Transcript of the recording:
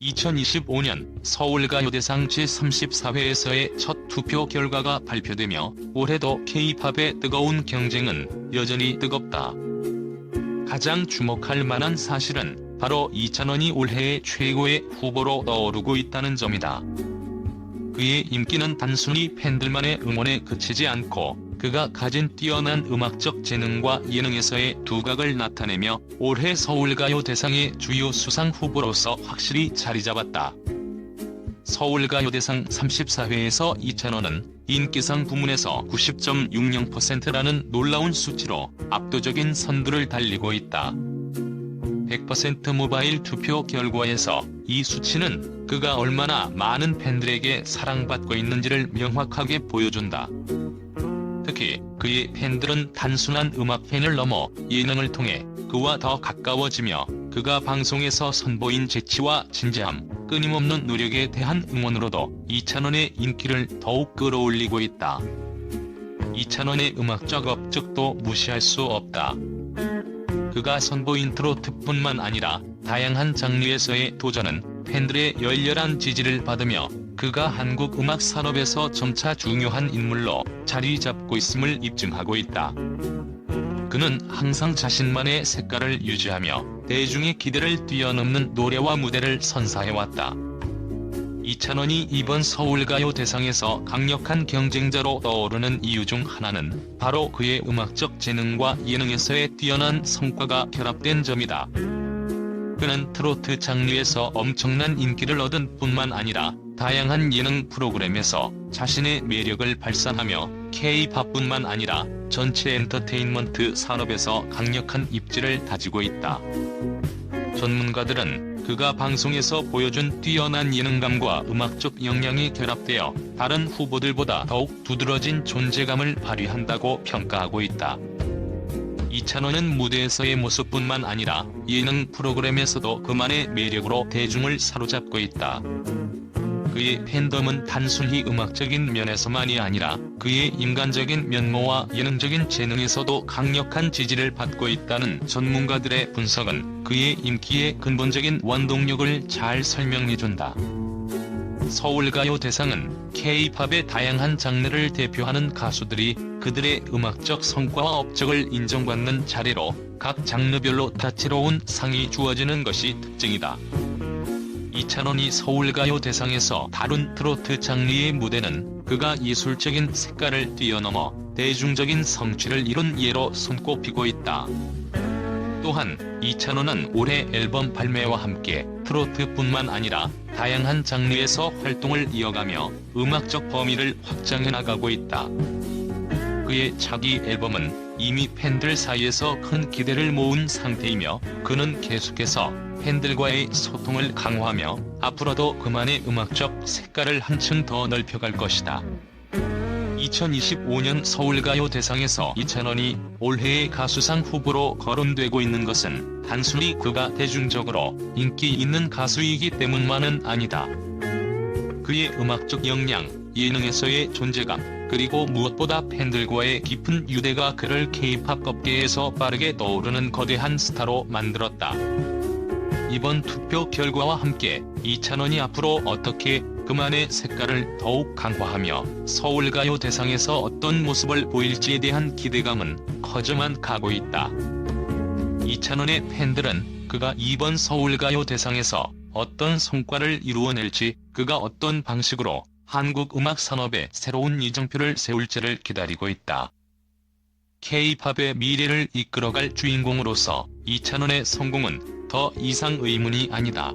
2025년 서울가요대상 제34회에서의 첫 투표 결과가 발표되며 올해도 K-팝의 뜨거운 경쟁은 여전히 뜨겁다. 가장 주목할 만한 사실은 바로 이찬원이 올해의 최고의 후보로 떠오르고 있다는 점이다. 그의 인기는 단순히 팬들만의 응원에 그치지 않고 그가 가진 뛰어난 음악적 재능과 예능에서의 두각을 나타내며 올해 서울가요 대상의 주요 수상 후보로서 확실히 자리 잡았다. 서울가요대상 34회에서 이찬원은 인기상 부문에서 90.60%라는 놀라운 수치로 압도적인 선두를 달리고 있다. 100% 모바일 투표 결과에서 이 수치는 그가 얼마나 많은 팬들에게 사랑받고 있는지를 명확하게 보여준다. 특히 그의 팬들은 단순한 음악 팬을 넘어 예능을 통해 그와 더 가까워지며 그가 방송에서 선보인 재치와 진지함, 끊임없는 노력에 대한 응원으로도 이찬원의 인기를 더욱 끌어올리고 있다. 이찬원의 음악적 업적도 무시할 수 없다. 그가 선보인 트로트뿐만 아니라 다양한 장르에서의 도전은 팬들의 열렬한 지지를 받으며 그가 한국 음악 산업에서 점차 중요한 인물로 자리 잡고 있음을 입증하고 있다. 그는 항상 자신만의 색깔을 유지하며 대중의 기대를 뛰어넘는 노래와 무대를 선사해왔다. 이찬원이 이번 서울가요 대상에서 강력한 경쟁자로 떠오르는 이유 중 하나는 바로 그의 음악적 재능과 예능에서의 뛰어난 성과가 결합된 점이다. 그는 트로트 장르에서 엄청난 인기를 얻은 뿐만 아니라 다양한 예능 프로그램에서 자신의 매력을 발산하며 K-팝뿐만 아니라 전체 엔터테인먼트 산업에서 강력한 입지를 다지고 있다. 전문가들은 그가 방송에서 보여준 뛰어난 예능감과 음악적 역량이 결합되어 다른 후보들보다 더욱 두드러진 존재감을 발휘한다고 평가하고 있다. 이찬원은 무대에서의 모습뿐만 아니라 예능 프로그램에서도 그만의 매력으로 대중을 사로잡고 있다. 그의 팬덤은 단순히 음악적인 면에서만이 아니라 그의 인간적인 면모와 예능적인 재능에서도 강력한 지지를 받고 있다는 전문가들의 분석은 그의 인기의 근본적인 원동력을 잘 설명해준다. 서울가요 대상은 K-팝의 다양한 장르를 대표하는 가수들이 그들의 음악적 성과와 업적을 인정받는 자리로 각 장르별로 다채로운 상이 주어지는 것이 특징이다. 이찬원이 서울가요 대상에서 다룬 트로트 장르의 무대는 그가 예술적인 색깔을 뛰어넘어 대중적인 성취를 이룬 예로 손꼽히고 있다. 또한 이찬원은 올해 앨범 발매와 함께 트로트뿐만 아니라 다양한 장르에서 활동을 이어가며 음악적 범위를 확장해 나가고 있다. 그의 차기 앨범은 이미 팬들 사이에서 큰 기대를 모은 상태이며 그는 계속해서 팬들과의 소통을 강화하며 앞으로도 그만의 음악적 색깔을 한층 더 넓혀갈 것이다. 2025년 서울가요 대상에서 이찬원이 올해의 가수상 후보로 거론되고 있는 것은 단순히 그가 대중적으로 인기 있는 가수이기 때문만은 아니다. 그의 음악적 역량, 예능에서의 존재감, 그리고 무엇보다 팬들과의 깊은 유대가 그를 K-팝 업계에서 빠르게 떠오르는 거대한 스타로 만들었다. 이번 투표 결과와 함께 이찬원이 앞으로 어떻게 그만의 색깔을 더욱 강화하며 서울가요 대상에서 어떤 모습을 보일지에 대한 기대감은 커져만 가고 있다. 이찬원의 팬들은 그가 이번 서울가요 대상에서 어떤 성과를 이루어낼지 그가 어떤 방식으로 한국 음악 산업에 새로운 이정표를 세울지를 기다리고 있다. K-팝의 미래를 이끌어갈 주인공으로서 이찬원의 성공은 더 이상 의문이 아니다.